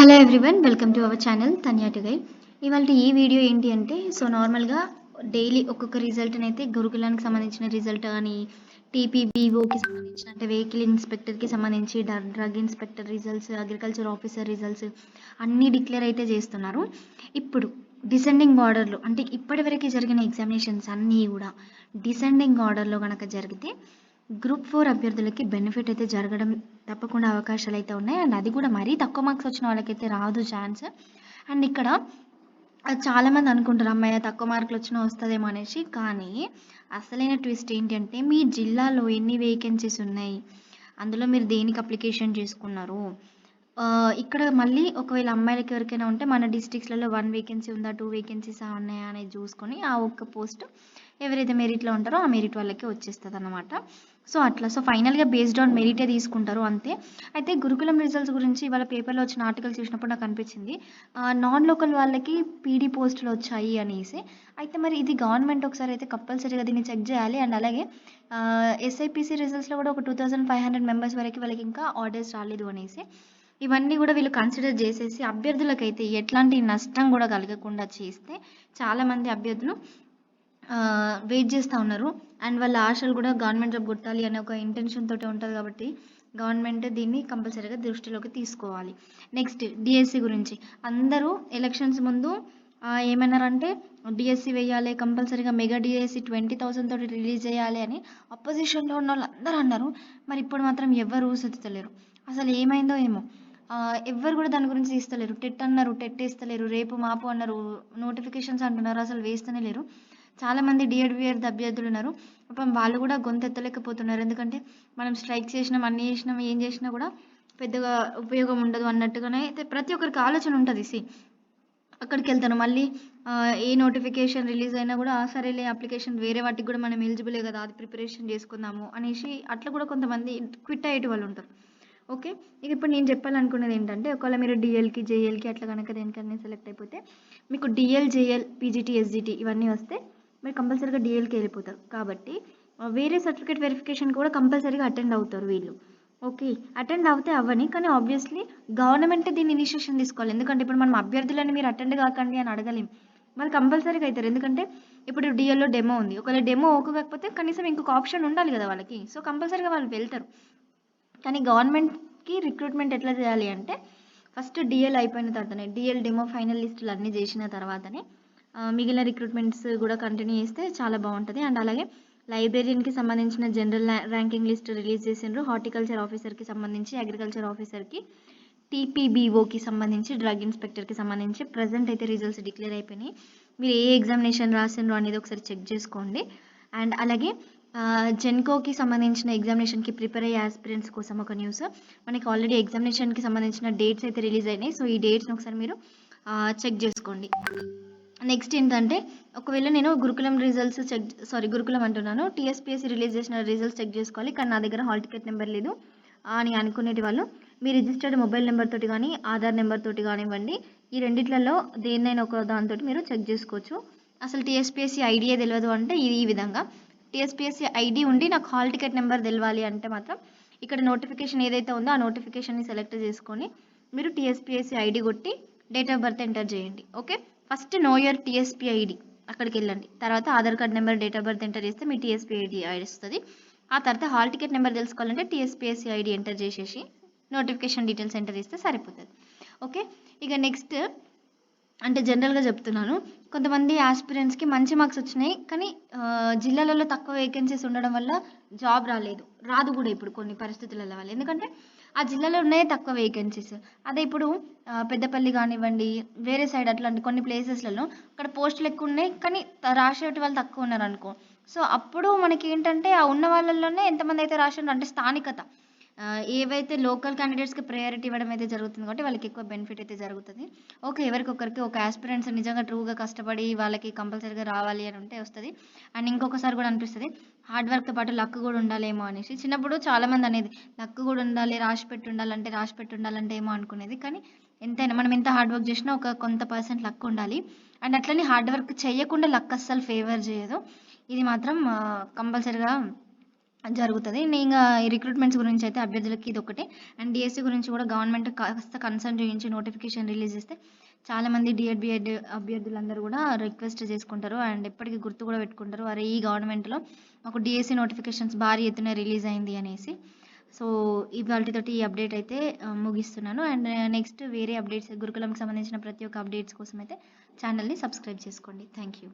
Hello everyone welcome to our channel Tanya టుగై ఇవాళ ఈ video ఏంటి అంటే సో నార్మల్గా డైలీ ఒక్కొక్క రిజల్ట్ని అయితే గురుకులానికి సంబంధించిన రిజల్ట్ కానీ టీపీబీఓకి సంబంధించిన అంటే వెహికల్ ఇన్స్పెక్టర్కి సంబంధించి drug inspector results agriculture officer results అన్నీ డిక్లేర్ అయితే చేస్తున్నారు. ఇప్పుడు డిసెండింగ్ ఆర్డర్లో అంటే ఇప్పటివరకు జరిగిన ఎగ్జామినేషన్స్ అన్నీ కూడా డిసెండింగ్ ఆర్డర్లో కనుక జరిగితే గ్రూప్ ఫోర్ అభ్యర్థులకి బెనిఫిట్ అయితే జరగడం తప్పకుండా అవకాశాలు అయితే ఉన్నాయి. అండ్ అది కూడా మరీ తక్కువ మార్క్స్ వచ్చిన వాళ్ళకైతే రాదు ఛాన్స్ అండ్ ఇక్కడ చాలామంది అనుకుంటారు అమ్మాయి తక్కువ మార్కులు వచ్చినా వస్తుందేమో అనేసి. కానీ అసలైన ట్విస్ట్ ఏంటంటే మీ జిల్లాలో ఎన్ని వేకెన్సీస్ ఉన్నాయి? అందులో మీరు దేనికి అప్లికేషన్ చేసుకున్నారు? ఇక్కడ మళ్ళీ ఒకవేళ అమ్మాయిలకి ఎవరికైనా ఉంటే మన డిస్ట్రిక్ట్స్లలో వన్ వేకెన్సీ ఉందా టూ వేకెన్సీస్ ఉన్నాయా అనేది చూసుకొని ఆ ఒక్క పోస్ట్ ఎవరైతే మెరిట్లో ఉంటారో ఆ మెరిట్ వాళ్ళకి వచ్చేస్తుంది అన్నమాట సో అట్లా. సో ఫైనల్గా బేస్డ్ ఆన్ మెరిటే తీసుకుంటారు అంతే. అయితే గురుకులం రిజల్ట్స్ గురించి ఇవాళ పేపర్లో వచ్చిన ఆర్టికల్ చూసినప్పుడు నాకు అనిపించింది. నాన్ లోకల్ వాళ్ళకి పీడీ పోస్టులు వచ్చాయి అనేసి. అయితే మరి ఇది గవర్నమెంట్ ఒకసారి అయితే కంపల్సరీగా దీన్ని చెక్ చేయాలి. అండ్ అలాగే ఎస్ఐపిసి రిజల్ట్స్లో కూడా ఒక two thousand five hundred members వరకు వాళ్ళకి ఇంకా ఆర్డర్స్ రాలేదు అనేసి. ఇవన్నీ కూడా వీళ్ళు కన్సిడర్ చేసేసి అభ్యర్థులకైతే ఎట్లాంటి నష్టం కూడా కలగకుండా చేస్తే చాలామంది అభ్యర్థులు వెయిట్ చేస్తూ ఉన్నారు. అండ్ వాళ్ళ ఆశలు కూడా గవర్నమెంట్ జాబ్ కొట్టాలి అనే ఒక ఇంటెన్షన్ తోటి ఉంటుంది కాబట్టి గవర్నమెంట్ దీన్ని కంపల్సరీగా దృష్టిలోకి తీసుకోవాలి. నెక్స్ట్ డిఎస్సి గురించి. అందరూ ఎలక్షన్స్ ముందు ఏమన్నారంటే డిఎస్సి వేయాలి కంపల్సరీగా మెగా డిఎస్సి ట్వంటీ థౌసండ్ తోటి రిలీజ్ చేయాలి అని అపోజిషన్లో ఉన్న వాళ్ళు అందరూ అన్నారు. మరి ఇప్పుడు మాత్రం ఎవరు ఊసెత్తుతలేరు అసలు ఏమైందో ఏమో. ఎవ్వరు కూడా దాని గురించి తీస్తలేరు. టెట్ అన్నారు టెట్ వేస్తలేరు. రేపు మాపు అన్నారు. నోటిఫికేషన్స్ అంటున్నారు. అసలు వేస్తూనే లేరు. చాలా మంది డిఎడ్బిఆర్ అభ్యర్థులు ఉన్నారు పాపం వాళ్ళు కూడా గొంతెత్తలేకపోతున్నారు. ఎందుకంటే మనం స్ట్రైక్ చేసినాం అన్ని చేసినాం ఏం చేసినా కూడా పెద్దగా ఉపయోగం ఉండదు అన్నట్టుగానే అయితే ప్రతి ఒక్కరికి ఆలోచన ఉంటుంది. సి అక్కడికి వెళ్తాను. మళ్ళీ ఏ నోటిఫికేషన్ రిలీజ్ అయినా కూడా "ఆ, సరేలే అప్లికేషన్ వేరే వాటికి కూడా మనం ఎలిజిబులే కదా అది ప్రిపరేషన్ చేసుకుందాము అనేసి అట్లా కూడా కొంతమంది క్విట్ అయ్యేటి వాళ్ళు ఉంటారు. ఓకే? ఇక ఇప్పుడు నేను చెప్పాలనుకున్నది ఏంటంటే ఒకవేళ మీరు డిఎల్కి జేఎల్కి అట్లా కనుక దేనికన్నా సెలెక్ట్ అయిపోతే మీకు డిఎల్ జేఎల్ పీజీటీ ఎస్జిటి ఇవన్నీ వస్తే మీరు కంపల్సరీగా డిఎల్కి వెళ్ళిపోతారు. కాబట్టి వేరే సర్టిఫికేట్ వెరిఫికేషన్ కూడా కంపల్సరీగా అటెండ్ అవుతారు వీళ్ళు. ఓకే అటెండ్ అవుతే అవ్వని కానీ ఆబ్వియస్లీ గవర్నమెంట్ దీన్ని ఇనిషియేషన్ తీసుకోవాలి. ఎందుకంటే ఇప్పుడు మనం అభ్యర్థులని మీరు అటెండ్ కాకండి అని అడగలేం. వాళ్ళు కంపల్సరీగా అవుతారు. ఎందుకంటే ఇప్పుడు డిఎల్లో డెమో ఉంది. ఒకవేళ డెమో ఓకే కనీసం ఇంకొక ఆప్షన్ ఉండాలి కదా వాళ్ళకి. సో కంపల్సరీగా వాళ్ళు వెళ్తారు. కానీ గవర్నమెంట్కి రిక్రూట్మెంట్ ఎట్లా చేయాలి అంటే ఫస్ట్ డిఎల్ అయిపోయిన తర్వాతనే డిఎల్ డెమో ఫైనల్ లిస్టులు అన్నీ చేసిన తర్వాతనే మిగిలిన రిక్రూట్మెంట్స్ కూడా కంటిన్యూ చేస్తే చాలా బాగుంటుంది. అండ్ అలాగే లైబ్రేరియన్కి సంబంధించిన జనరల్ ర్యాంకింగ్ లిస్ట్ రిలీజ్ చేసిండ్రు. హార్టికల్చర్ ఆఫీసర్కి సంబంధించి అగ్రికల్చర్ ఆఫీసర్కి టీపీబీఓకి సంబంధించి డ్రగ్ ఇన్స్పెక్టర్కి సంబంధించి ప్రజెంట్ అయితే రిజల్ట్స్ డిక్లేర్ అయిపోయినాయి. మీరు ఏ ఎగ్జామినేషన్ రాసిండ్రో అనేది ఒకసారి చెక్ చేసుకోండి. అండ్ అలాగే జెన్కోకి సంబంధించిన ఎగ్జామినేషన్కి ప్రిపేర్ అయ్యే ఆస్పిరెంట్స్ కోసం ఒక న్యూస్ మనకి ఆల్రెడీ ఎగ్జామినేషన్కి సంబంధించిన డేట్స్ అయితే రిలీజ్ అయినాయి. సో ఈ డేట్స్ని ఒకసారి మీరు చెక్ చేసుకోండి. నెక్స్ట్ ఏంటంటే ఒకవేళ నేను గురుకులం రిజల్ట్స్ చెక్ సారీ గురుకులం అంటున్నాను టీఎస్పీఎస్సీ రిలీజ్ చేసిన రిజల్ట్స్ చెక్ చేసుకోవాలి కానీ నా దగ్గర హాల్ టికెట్ నెంబర్ లేదు అని అనుకునేటి వాళ్ళు మీ రిజిస్టర్డ్ మొబైల్ నెంబర్ తోటి కానీ ఆధార్ నెంబర్ తోటి కానివ్వండి ఈ రెండిట్లలో దేన్నైనా ఒక దాంతో మీరు చెక్ చేసుకోవచ్చు. అసలు టీఎస్పీఎస్సీ ఐడియే తెలియదు అంటే ఇది ఈ విధంగా. టీఎస్పీఎస్సీ ఐడి ఉండి నాకు హాల్ టికెట్ నెంబర్ తెలవాలి అంటే మాత్రం ఇక్కడ నోటిఫికేషన్ ఏదైతే ఉందో ఆ నోటిఫికేషన్ని సెలెక్ట్ చేసుకొని మీరు టీఎస్పీఎస్సీ ఐడి కొట్టి డేట్ ఆఫ్ బర్త్ ఎంటర్ చేయండి okay first know your TSP ID అక్కడికి వెళ్ళండి. తర్వాత Aadhaar card number date of birth enter చేస్తే మీ టీఎస్పీ ఐడి ఐడి వస్తుంది. ఆ తర్వాత హాల్ టికెట్ నెంబర్ తెలుసుకోవాలంటే టీఎస్పీఎస్సీ ఐడి ఎంటర్ చేసేసి నోటిఫికేషన్ డీటెయిల్స్ ఎంటర్ చేస్తే సరిపోతుంది. ఓకే? ఇక నెక్స్ట్ అంటే జనరల్గా చెప్తున్నాను. కొంతమంది ఆస్పిరెంట్స్కి మంచి మార్క్స్ వచ్చినాయి కానీ జిల్లాలలో తక్కువ వేకెన్సీస్ ఉండడం వల్ల జాబ్ రాలేదు. రాదు కూడా ఇప్పుడు కొన్ని పరిస్థితులలో వల్ల ఎందుకంటే ఆ జిల్లాలో ఉన్నాయే తక్కువ వేకెన్సీస్ అదే ఇప్పుడు పెద్దపల్లి కానివ్వండి వేరే సైడ్ అట్లాంటి కొన్ని ప్లేసెస్లలో అక్కడ పోస్టులు ఎక్కువ ఉన్నాయి కానీ రాసేటి వాళ్ళు తక్కువ ఉన్నారు అనుకో సో అప్పుడు మనకి ఏంటంటే ఆ ఉన్న వాళ్ళల్లోనే ఎంతమంది అయితే రాసిండ్రో అంటే స్థానికత. ఏవైతే లోకల్ క్యాండిడేట్స్కి ప్రయారిటీ ఇవ్వడం అయితే జరుగుతుంది కాబట్టి వాళ్ళకి ఎక్కువ బెనిఫిట్ అయితే జరుగుతుంది. ఓకే ఎవరికొకరికి ఒక ఆస్పిరెంట్స్ నిజంగా ట్రూగా కష్టపడి వాళ్ళకి కంపల్సరీగా రావాలి అని ఉంటే వస్తుంది. అండ్ ఇంకొకసారి కూడా అనిపిస్తుంది హార్డ్ వర్క్తో పాటు లక్ కూడా ఉండాలేమో అనేసి. చిన్నప్పుడు చాలామంది అనేది లక్ కూడా ఉండాలి రాసి పెట్టి ఉండాలంటే రాసి పెట్టి ఉండాలంటే ఏమో అనుకునేది. కానీ ఎంతైనా మనం ఎంత హార్డ్ వర్క్ చేసినా ఒక కొంత పర్సెంట్ లక్ ఉండాలి. అండ్ అట్లనే హార్డ్ వర్క్ చేయకుండా లక్ అస్సలు ఫేవర్ చేయదు. ఇది మాత్రం కంపల్సరీగా జరుగుతుంది. నేను ఇంకా ఈ రిక్రూట్మెంట్స్ గురించి అయితే అభ్యర్థులకి ఇది ఒకటే అండ్ డిఎస్సి గురించి కూడా గవర్నమెంట్ కాస్త కన్సర్న్ చేయించి నోటిఫికేషన్ రిలీజ్ చేస్తే చాలామంది డిఎడ్ బిఎడ్ అభ్యర్థులందరూ కూడా రిక్వెస్ట్ చేసుకుంటారు. అండ్ ఎప్పటికీ గుర్తు కూడా పెట్టుకుంటారు. అరే ఈ గవర్నమెంట్లో మాకు డిఎస్సి నోటిఫికేషన్స్ భారీ ఎత్తున రిలీజ్ అయింది అనేసి. సో ఇవాళతోటి ఈ అప్డేట్ అయితే ముగిస్తున్నాను. అండ్ నెక్స్ట్ వేరే అప్డేట్స్ గురుకులంకి సంబంధించిన ప్రతి ఒక్క అప్డేట్స్ కోసం అయితే ఛానల్ని సబ్స్క్రైబ్ చేసుకోండి. Thank you.